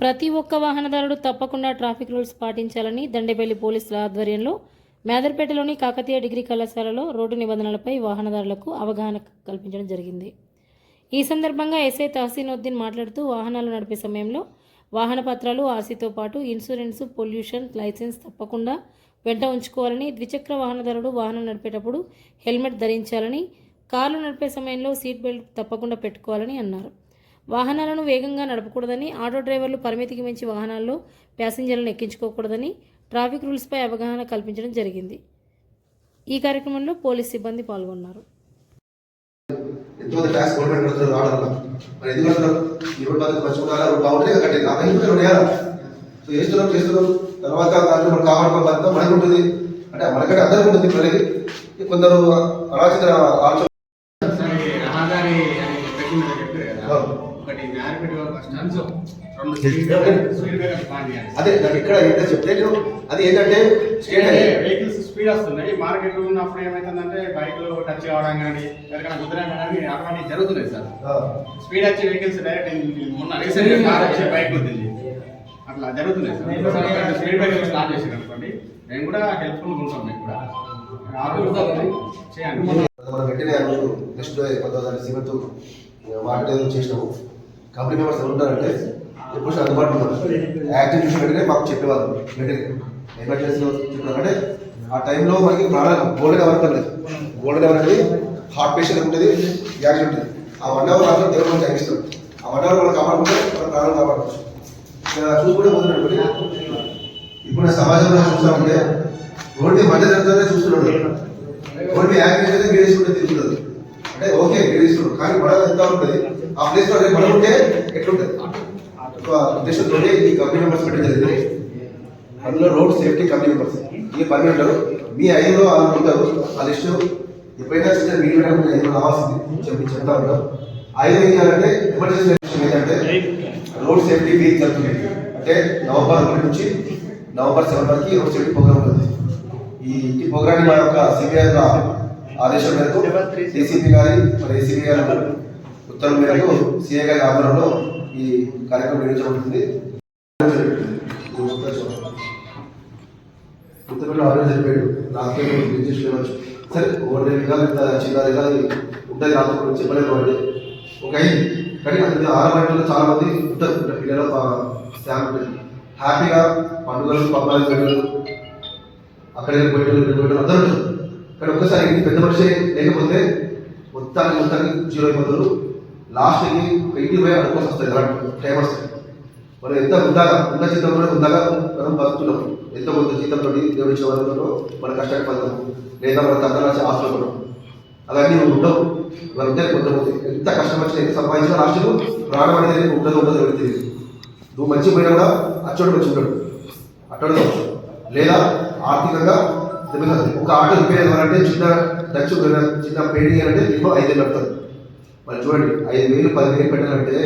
ప్రతి ఒక్క వాహనదారుడు తప్పకుండా ట్రాఫిక్ రూల్స్ పాటించాలని దండేపల్లి పోలీసుల ఆధ్వర్యంలో మేదర్పేటలోని కాకతీయ డిగ్రీ కళాశాలలో రోడ్డు నిబంధనలపై వాహనదారులకు అవగాహన కల్పించడం జరిగింది. ఈ సందర్భంగా ఎస్ఐ తహసీనుద్దీన్ మాట్లాడుతూ వాహనాలు నడిపే సమయంలో వాహన పత్రాలు ఆర్సీతో పాటు ఇన్సూరెన్స్ పొల్యూషన్ లైసెన్స్ తప్పకుండా వెంట ఉంచుకోవాలని ద్విచక్ర వాహనదారుడు వాహనం నడిపేటప్పుడు హెల్మెట్ ధరించాలని కార్లు నడిపే సమయంలో సీట్ బెల్ట్ తప్పకుండా పెట్టుకోవాలని అన్నారు. వాహనాలను వేగంగా నడపకూడదని ఆటో డ్రైవర్లు పరిమితికి మించి వాహనాల్లో ప్యాసింజర్లను ఎక్కించుకోకూడదని ట్రాఫిక్ రూల్స్పై అవగాహన కల్పించడం జరిగింది. ఈ కార్యక్రమంలో పోలీస్ సిబ్బంది పాల్గొన్నారు. ట్యాక్స్ గవర్నమెంట్ కడుతున్నారు రావడం మరి ఎందుకు కడుతున్నారు ఈ పద్ధతి ఆ సో చేస్తున్నాం చేస్తున్నాం తర్వాత దాంట్లో మనకు ఉంటుంది. అంటే మనకంటే అందరికీ ఉంటుంది. ప్రజలకి కొందరు అరాచక ఆలోచన అదే నాకు ఎక్కడ ఎంత చెప్తే అది ఏంటంటే స్టేట్ వెహికల్స్ స్పీడ్ వస్తున్నాయి. మార్కెట్ ఉన్నప్పుడు ఏమైతుందంటే బైక్లు టచ్ కావడం కానీ ఎవరికైనా కుదరడం కానీ అటువంటి జరుగుతున్నాయి సార్. స్పీడ్ వచ్చే వెహికల్స్ డైరెక్ట్ మొన్న రీసెంట్ కార్ వచ్చే బైక్ వదిలింది అట్లా జరుగుతున్నాయి సార్. స్పీడ్ బ్రేకర్ స్టార్ట్ చేసారు అనుకోండి మేము కూడా హెల్ప్ఫుల్గా ఉంటాం మీకు కూడా. చేయండి మనం వెంటనే ఆ రోజు నెక్స్ట్ డే కొంత సిమెంట్ మాట్లాడేది చేసినాము. కంపెనీ మెంబర్స్ ఎవరు ఉంటారంటే ఎప్పుడు అందుబాటులో ఉంటారు యాక్టివ్ చూసిన మాకు చెప్పేవాళ్ళు. మెటీరియల్ ఎమర్జెన్సీలో చెప్పినారు ఆ టైంలో మనకి ప్రాణాలు గోల్డెన్ అవర్ ఉంటుంది గోల్డెన్ అవర్ అనేది హార్ట్ పేషెంట్ ఉంటుంది యాక్సిడెంట్ ఉంటుంది. ఆ వన్ అవర్ మాత్రం దేవుడు మనకి తగ్గిస్తాడు ఆ వన్ అవర్ వాళ్ళు కాపాడుకుంటే మన ప్రాణాలు కాపాడుకోవచ్చు. చూసుకుంటే పోతున్నాడు ఇప్పుడు సమాజంలో చూస్తామంటే రోడ్డు మధ్య జరుగుతుందే చూస్తున్నాడు. రోడ్డు యాక్సిడెంట్ అయితే గేడేసుకుంటే తిరుగుతుంది. అంటే ఓకే గేడేస్తున్నాడు కానీ బడ ఎంత ఉంటుంది? ఆ ప్లేస్లో బడ ఉంటే ఎట్లుంటుంది? సో ఉద్దేశంతో ఈ కంపెనీ మెంబర్స్ పెట్టడం జరిగింది. అందులో రోడ్ సేఫ్టీ కంపెనీ మెంబర్స్ ఈ పని ఉంటారు మీ ఐదులో వాళ్ళు ఉంటారు ఆ లిస్టు ఎప్పుడైనా సరే మీరు ఐదు రావాల్సింది చెప్పి చెప్తా ఉంటాం. ఐదు ఏం చేయాలంటే ఎమర్జెన్సీ ఏంటంటే రోడ్ సేఫ్టీ వీక్ జరుగుతుంది. అంటే నవంబర్ ఒకటి నుంచి నవంబర్ సెవెన్ వరకు రోడ్ సేఫ్టీ ప్రోగ్రామ్ ఉంటుంది. ఈ ప్రోగ్రామ్ మా యొక్క సిబిఐ ఆదేశం మేరకు డీసీపీ గారి మరి ఏసీపీ గారి ఉత్తర్వుల మేరకు సిఐ గారి ఆధ్వర్యంలో ఈ కార్యక్రమం నిర్వహించబడుతుంది. ఉత్తర్వులు ఆల్రెడీ చెప్పాడు రాత్రి బిజినెస్ సరే ఒకటి విధాలు ఇంత చిన్న విధాలు ఉంటుంది రాత్రి చెప్పలేదు కాబట్టి ఒక కానీ అది ఆరు గంటల్లో చాలా మంది ఉంటారు. ఉంటుంది హ్యాపీగా పండుగలు పబ్బాలు పెట్టారు అక్కడికి పోయేటోళ్ళు అందరూ ఉంటారు. కానీ ఒక్కసారి పెద్ద మనిషి లేకపోతే మొత్తానికి మొత్తానికి జీరో అయిపోతారు. లాస్ట్కి ఒక ఇంటికి పోయి అనుకోవాల్సి వస్తుంది. అలాంటి టైం వస్తుంది. మనం ఎంత ఉందాగా ఉన్న జీతంలో ఉందాగా మనం బతుకుతున్నాం. ఎంత కొంత జీతంతో దేవుడి ఇచ్చే మన కష్టానికి పడతాము లేదా మన తండ్రి ఆస్తులు అవన్నీ ఉండవు. మన ఉంటే కొంతమంది ఎంత కష్టం వచ్చినా ఎంత సంపాదించినా లాస్ట్కు ప్రాణం అనేది ఉండదు ఉండదు ఎవరికి తెలియదు. నువ్వు మంచి పోయినా కూడా అచ్చోడు మంచి ఉంటాడు అట్టడు లేదా ఆర్థికంగా ఒక ఆటో రిపేర్ అవ్వాలంటే చిన్న టచ్ చిన్న పెయింటింగ్ అంటే ఐదు వేలు పడుతుంది. మరి చూడండి ఐదు వేలు పది వేలు పెట్టాలంటే